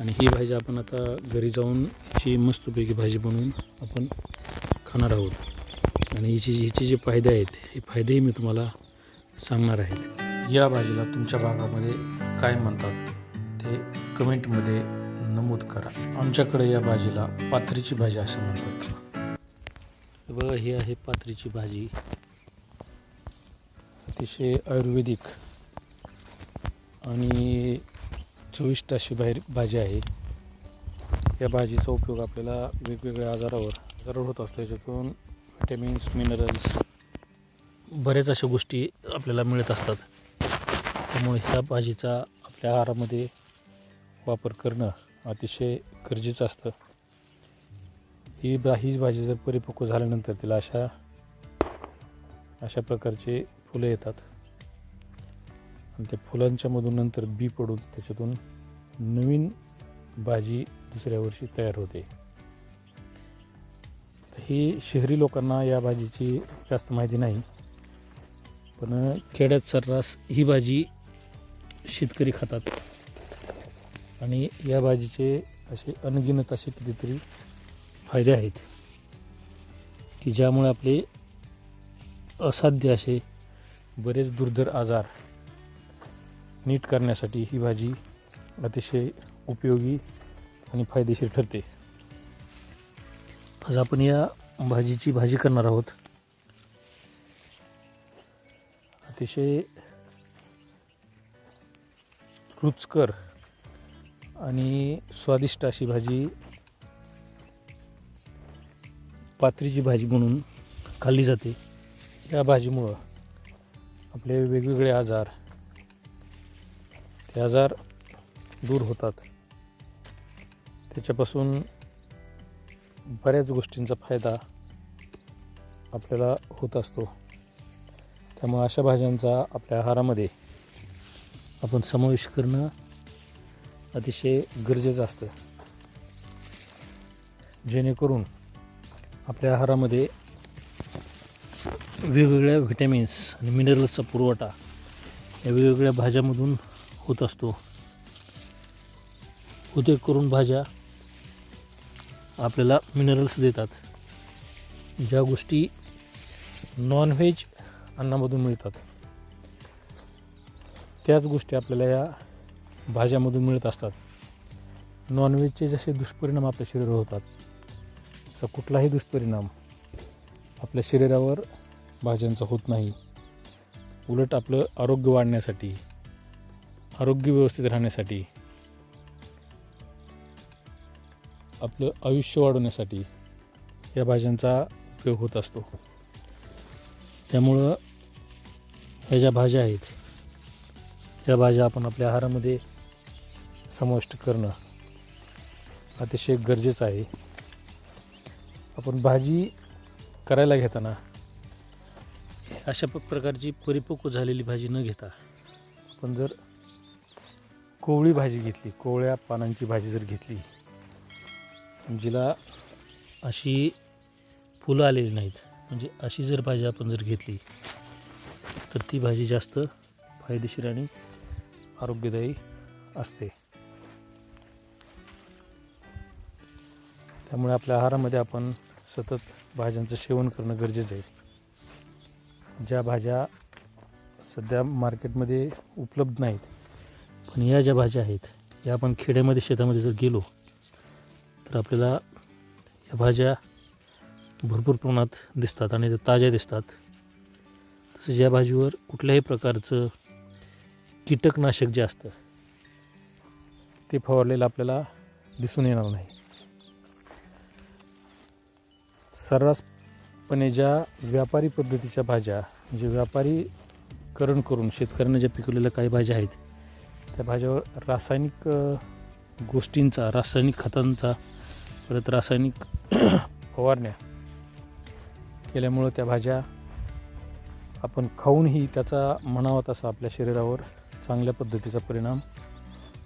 आणि ही भाजी आपण आता घरी जाऊन ही मस्तपैकी भाजी बनवून आपण खाणार आहोत. आणि हिची हिचे जे फायदे आहेत हे फायदेही मी तुम्हाला सांगणार आहे. या भाजीला तुमच्या भागामध्ये काय म्हणतात ते कमेंटमध्ये नमूद करा. आमच्याकडे या भाजीला पाथरीची भाजी असं म्हणतात. बघा ही आहे पाथरीची भाजी. अतिशय आयुर्वेदिक आणि चविष्ट अशी बाहेर भाजी आहे. या भाजीचा उपयोग आपल्याला वेगवेगळ्या आजारावर आजारावर होत असतो. याच्यातून व्हिटॅमिन्स मिनरल्स बऱ्याच अशा गोष्टी आपल्याला मिळत असतात. त्यामुळे ह्या भाजीचा आपल्या आहारामध्ये वापर करणं अतिशय गरजेचं असतं. ही बा ही भाजी जर परिपक्व झाल्यानंतर तिला अशा अशा प्रकारचे फुलं येतात. आणि त्या फुलांच्या मधून नंतर बी पडून त्याच्यातून नवीन भाजी दुसऱ्या वर्षी तयार होते. तर ही शहरी लोकांना या भाजीची जास्त माहिती नाही. पण खेड्यात सर्रास ही भाजी शेतकरी खातात. आणि या भाजीचे असे अनगिनत असे कितीतरी फायदे आहेत की ज्यामुळे आपले असाध्य असे बरेच दुर्धर आजार नीट करण्यासाठी ही भाजी अतिशय उपयोगी आणि फायदेशीर ठरते. आज आपण या भाजीची भाजी करणार आहोत. अतिशय रुचकर आणि स्वादिष्ट अशी भाजी पात्रीची भाजी म्हणून खाल्ली जाते. या भाजीमुळं आपले वेगवेगळे आजार ते आजार दूर होतात. त्याच्यापासून बऱ्याच गोष्टींचा फायदा आपल्याला होत असतो. त्यामुळे अशा भाज्यांचा आपल्या आहारामध्ये आपण समावेश करणं अतिशय गरजेचं असतं. जेणेकरून आपल्या आहारामध्ये वेगवेगळ्या व्हिटॅमिन्स आणि मिनरल्सचा पुरवठा या वेगवेगळ्या भाज्यामधून होत असतो. उद्योग करून भाज्या आपल्याला मिनरल्स देतात. ज्या गोष्टी नॉनव्हेज अन्नामधून मिळतात. त्याच गोष्टी आपल्याला या भाज्यामधून मिळत असतात. नॉनव्हेजचे जसे दुष्परिणाम आपल्या शरीरावर होतात असा कुठलाही दुष्परिणाम आपल्या शरीरावर भाज्यांचा होत नाही. उलट आपलं आरोग्य वाढण्यासाठी आरोग्य व्यवस्थित राहण्यासाठी आपलं आयुष्य वाढवण्यासाठी या भाज्यांचा उपयोग होत असतो. त्यामुळं ह्या ज्या भाज्या आहेत त्या भाज्या आपण आपल्या आहारामध्ये समाविष्ट करणं अतिशय गरजेचं आहे. आपण भाजी करायला घेताना अशा प- प्रकारची परिपक्व झालेली भाजी न घेता आपण जर कोवळी भाजी घेतली. कोवळ्या पानांची भाजी जर घेतली जिला अशी फुलं आलेली नाहीत. म्हणजे अशी जर भाजी आपण जर घेतली तर ती भाजी जास्त फायदेशीर आणि आरोग्यदायी असते. त्यामुळे आपल्या आहारामध्ये आपण सतत भाज्यांचं सेवन करणं गरजेचं आहे. ज्या भाज्या सध्या मार्केटमध्ये उपलब्ध नाहीत पण या ज्या भाज्या आहेत या आपण खेड्यामध्ये शेतामध्ये जर गेलो तर आपल्याला या भाज्या भरपूर प्रमाणात दिसतात आणि त्या ताज्या दिसतात. तसंच या भाजीवर कुठल्याही प्रकारचं कीटकनाशक जे असतं ते फवारलेलं आपल्याला दिसून येणार नाही. सर्रासपणे ज्या व्यापारी पद्धतीच्या भाज्या म्हणजे व्यापारीकरण करून शेतकऱ्यांना ज्या पिकवलेल्या काही भाज्या आहेत त्या भाज्यावर रासायनिक गोष्टींचा रासायनिक खतांचा परत रासायनिक फवारण्या केल्यामुळं त्या भाज्या आपण खाऊनही त्याचा म्हणावा तसा आपल्या शरीरावर चांगल्या पद्धतीचा परिणाम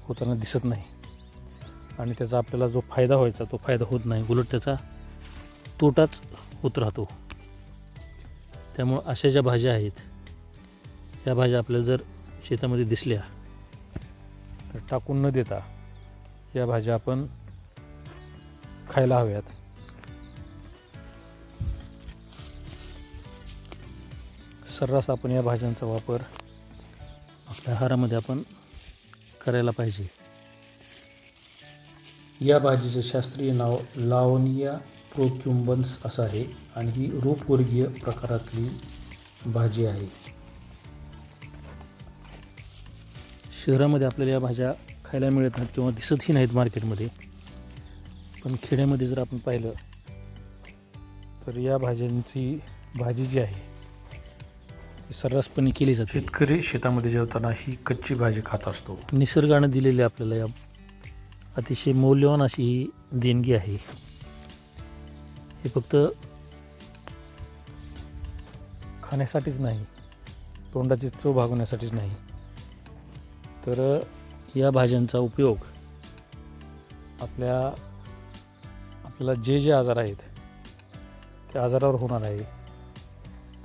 होताना दिसत नाही. आणि त्याचा आपल्याला जो फायदा व्हायचा तो फायदा होत नाही. उलट त्याचा तोटाच होत राहतो. त्यामुळं अशा ज्या भाज्या आहेत त्या भाज्या आपल्याला जर शेतामध्ये दिसल्या टाकून न देता या भाज्या आपण खायला हव्यात. सर्रास आपण या भाज्यांचा वापर आपल्या आहारामध्ये आपण करायला पाहिजे. या भाजीचं शास्त्रीय नाव लावनिया प्रोक्युम्बन्स असं आहे आणि ही रूपवर्गीय प्रकारातली भाजी आहे. शहरामध्ये आपल्याला या भाज्या खायला मिळत नाहीत किंवा दिसतही नाहीत मार्केटमध्ये. पण खेड्यामध्ये जर आपण पाहिलं तर या भाज्यांची भाजी जी आहे ती सर्रासपणे केली जाते. शेतकरी शेतामध्ये जेवताना ही कच्ची भाजी खात असतो. निसर्गानं दिलेली आपल्याला या अतिशय मौल्यवान अशी ही देणगी आहे. हे फक्त खाण्यासाठीच नाही तोंडाची चव भागवण्यासाठीच नाही. तर या भाज्यांचा उपयोग आपल्या आपल्याला जे जे आजार आहेत त्या आजारावर होणार आहे.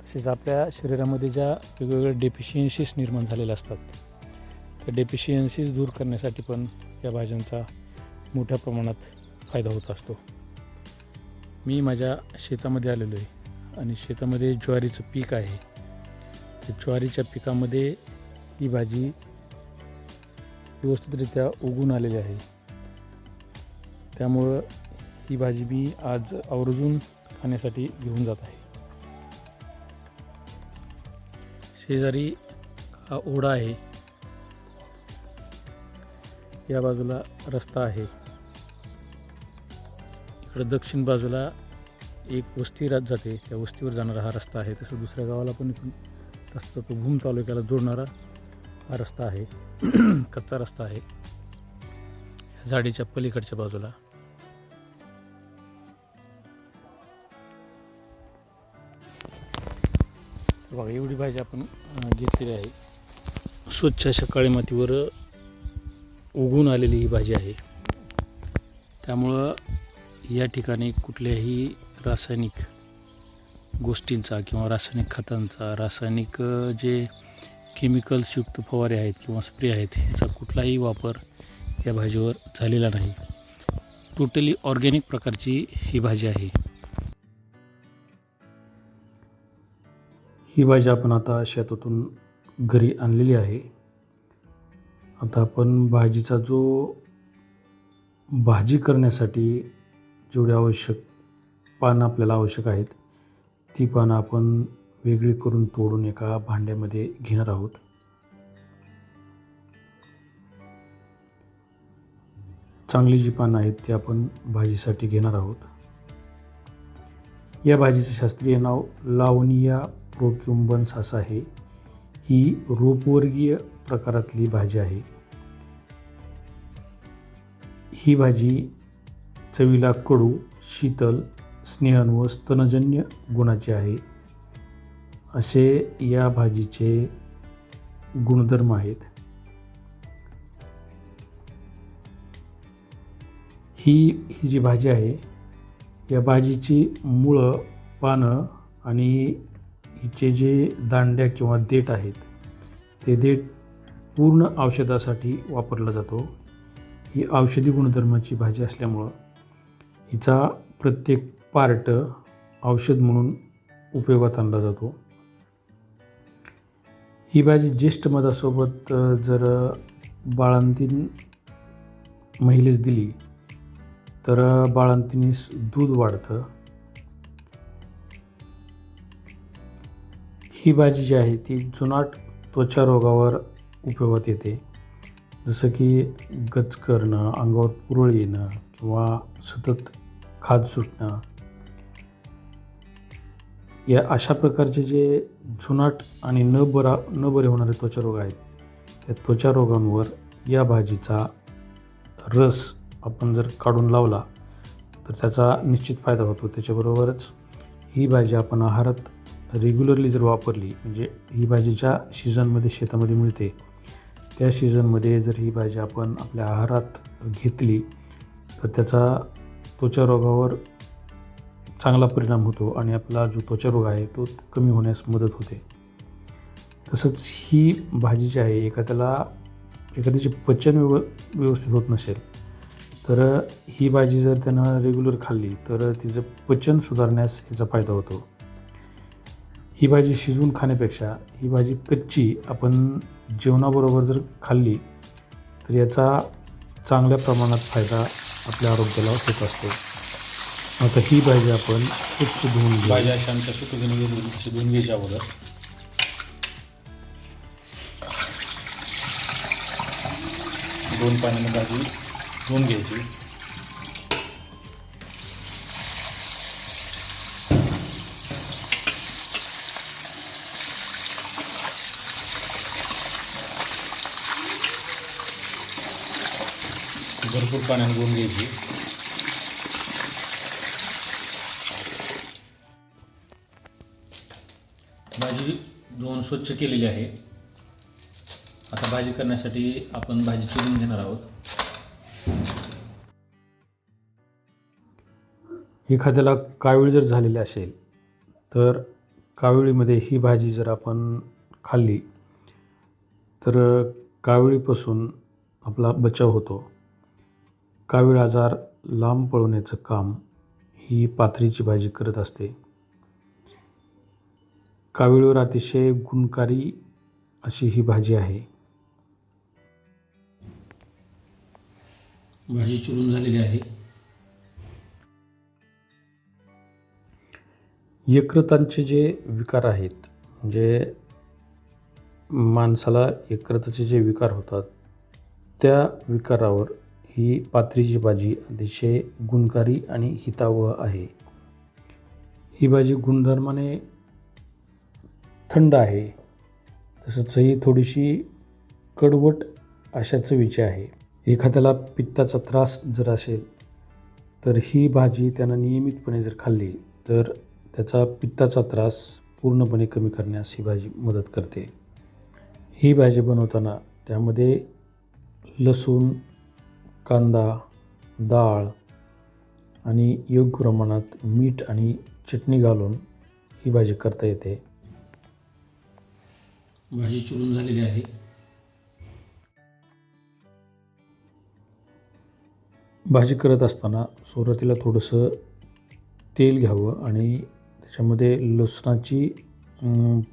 तसेच आपल्या शरीरामध्ये ज्या वेगवेगळ्या डेफिशियन्सीज निर्माण झालेल्या असतात त्या डेफिशियन्सीज दूर करण्यासाठी पण या भाज्यांचा मोठ्या प्रमाणात फायदा होत असतो. मी माझ्या शेतामध्ये आलेलो आहे आणि शेतामध्ये ज्वारीचं पीक आहे. त्या ज्वारीच्या पिकामध्ये ही भाजी व्यवस्थितरित्या उगून आलेली आहे. त्यामुळं ही भाजी मी आज आवर्जून खाण्यासाठी घेऊन जात आहे. शेजारी हा ओढा आहे. या बाजूला रस्ता आहे. इकडं दक्षिण बाजूला एक वस्ती रात जाते. त्या वस्तीवर जाणारा हा रस्ता आहे. तसं दुसऱ्या गावाला पण इथून रस्ता तो भूम तालुक्याला जोडणारा हा रस्ता आहे. कच्चा रस्ता आहे. या झाडीच्या पलीकडच्या बाजूला. बघा एवढी भाजी आपण घेतलेली आहे. स्वच्छ अशा काळी मातीवर उगून आलेली ही भाजी आहे. त्यामुळं या ठिकाणी कुठल्याही रासायनिक गोष्टींचा किंवा रासायनिक खतांचा रासायनिक जे केमिकल्सयुक्त फवारे आहेत किंवा स्प्रे आहेत ह्याचा कुठलाही वापर या भाजीवर झालेला नाही. टोटली ऑर्गॅनिक प्रकारची ही भाजी आहे. ही भाजी आपण आता शेतातून घरी आणलेली आहे. आता आपण भाजीचा जो भाजी करण्यासाठी जेवढे आवश्यक पानं आपल्याला आवश्यक आहेत ती पानं आपण वेगळी करून तोडून एका भांड्यामध्ये घेणार आहोत. चांगली जी पानं आहेत ती आपण भाजीसाठी घेणार आहोत. या भाजीचं शास्त्रीय नाव लावनिया प्रोक्युंबन सासा आहे. ही रोपवर्गीय प्रकारातली भाजी आहे. ही भाजी चवीला कडू शीतल स्नेहन व स्तनजन्य गुणाची आहे. असे या भाजीचे गुणधर्म आहेत. ही ही जी भाजी आहे या भाजीची मुळं पानं आणि हिचे जे दांड्या किंवा देठ आहेत ते देठ पूर्ण औषधासाठी वापरला जातो. ही औषधी गुणधर्माची भाजी असल्यामुळं हिचा प्रत्येक पार्ट औषध म्हणून उपयोगात आणला जातो. ही भाजी ज्येष्ठ मधासोबत जर बाळंतीन महिलेस दिली तर बाळंतिनीस दूध वाढतं. ही भाजी जी आहे ती जुनाट त्वचा रोगावर उपयोगात येते. जसं की गच करणं अंगावर पुरळ येणं किंवा सतत खाज सुटणं या अशा प्रकारचे जे जुनाट आणि न बरा न बरे होणारे त्वचारोग आहेत त्या त्वचारोगांवर या भाजीचा रस आपण जर काढून लावला तर त्याचा निश्चित फायदा होतो. त्याच्याबरोबरच ही भाजी आपण आहारात रेग्युलरली जर वापरली म्हणजे ही भाजी ज्या सीझनमध्ये शेतामध्ये मिळते त्या सीझनमध्ये जर ही भाजी आपण आपल्या आहारात घेतली तर त्याचा त्वचारोगावर चांगला परिणाम होतो आणि आपला जो त्वचारोग आहे तो कमी होण्यास मदत होते. तसंच ही भाजी जी आहे एखाद्याला एखाद्याचे पचन व्यव व्यवस्थित होत नसेल तर ही भाजी जर त्यानं रेग्युलर खाल्ली तर तिचं पचन सुधारण्यास याचा फायदा होतो. ही भाजी शिजवून खाण्यापेक्षा ही भाजी कच्ची आपण जेवणाबरोबर जर खाल्ली तर याचा चांगल्या प्रमाणात फायदा आपल्या आरोग्याला होत असतो. आता ही भाजी आपण स्वच्छ धुवून घेऊ. भाज्या शांत सुटून शिजवून घ्यायच्या अगोदर. दोन पाण्याने भाजी धुवून घ्यायची. भरपूर पाण्याने धुवून घ्यायची. भाजी धुवून स्वच्छ केलेली आहे. आता भाजी करण्यासाठी आपण भाजी चिरून घेणार आहोत. एखाद्याला कावीळ जर झालेली असेल तर काविळीमध्ये ही भाजी जर आपण खाल्ली तर काविळीपासून आपला बचाव होतो. कावीळ आजार लांब पळवण्याचं काम ही पाथरीची भाजी करत असते. कावीळीवर अतिशय गुणकारी अशी ही भाजी आहे. भाजी चिरून झालेली आहे. यकृतांचे जे विकार आहेत म्हणजे माणसाला यकृताचे जे विकार होतात त्या विकारावर ही पात्रीची भाजी अतिशय गुणकारी आणि हितावह आहे. ही भाजी गुणधर्माने थंड आहे तसंच ही थोडीशी कडवट अशा चवीची आहे. एखाद्याला पित्ताचा त्रास जर असेल तर ही भाजी त्यानं नियमितपणे जर खाल्ली तर त्याचा पित्ताचा त्रास पूर्णपणे कमी करण्यास ही भाजी मदत करते. ही भाजी बनवताना त्यामध्ये लसूण कांदा डाळ आणि योग्य प्रमाणात मीठ आणि चटणी घालून ही भाजी करता येते. भाजी चिरून झालेली आहे. भाजी करत असताना सुरुवातीला थोडंसं तेल घ्यावं आणि त्याच्यामध्ये लसणाची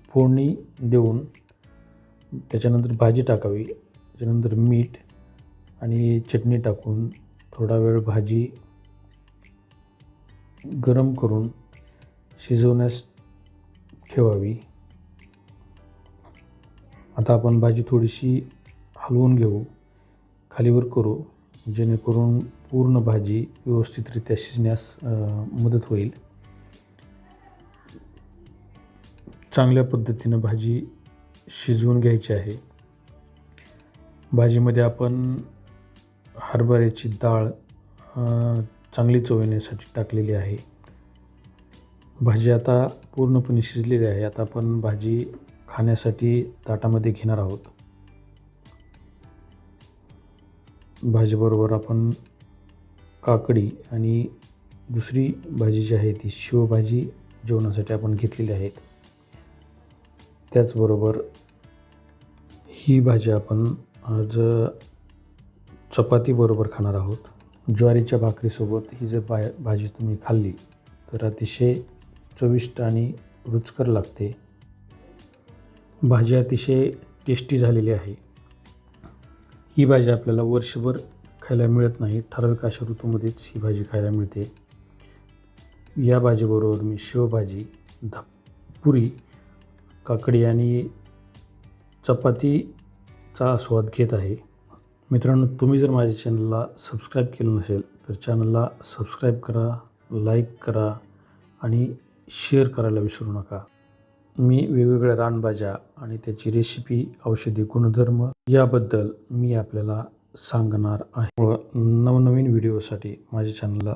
फोडणी देऊन त्याच्यानंतर भाजी टाकावी. त्याच्यानंतर मीठ आणि चटणी टाकून थोडा वेळ भाजी गरम करून शिजवण्यास ठेवावी. आता आपण भाजी थोडीशी हलवून घेऊ खालीवर करू जेणेकरून पूर्ण भाजी व्यवस्थितरित्या शिजण्यास मदत होईल. चांगल्या पद्धतीनं भाजी शिजवून घ्यायची आहे. भाजीमध्ये आपण हरभऱ्याची डाळ चांगली चव येण्यासाठी टाकलेली आहे. भाजी आता पूर्णपणे शिजलेली आहे. आता आपण भाजी खाण्यासाठी ताटामध्ये घेणार आहोत. भाजीबरोबर आपण काकडी आणि दुसरी भाजी जी आहे ती शिवभाजी जेवणासाठी आपण घेतलेली आहेत. त्याचबरोबर ही भाजी आपण आज चपातीबरोबर खाणार आहोत. ज्वारीच्या भाकरीसोबत ही जर बा भाजी तुम्ही खाल्ली तर अतिशय चविष्ट आणि रुचकर लागते. भाजी अतिशय टेस्टी झालेली आहे. ही भाजी आपल्याला वर्षभर खायला मिळत नाही. ठराविक अशा ऋतूमध्येच ही भाजी खायला मिळते. या भाजीबरोबर मी शेवभाजी धा पुरी काकडी आणि चपातीचा स्वाद घेत आहे. मित्रांनो तुम्ही जर माझ्या चॅनलला सबस्क्राईब केलं नसेल तर चॅनलला सबस्क्राईब करा लाईक करा आणि शेअर करायला विसरू नका. मी वेगवेगळ्या रानभाज्या आणि त्याची रेसिपी औषधी गुणधर्म याबद्दल मी आपल्याला सांगणार आहे. व नवनवीन व्हिडिओसाठी माझ्या चॅनलला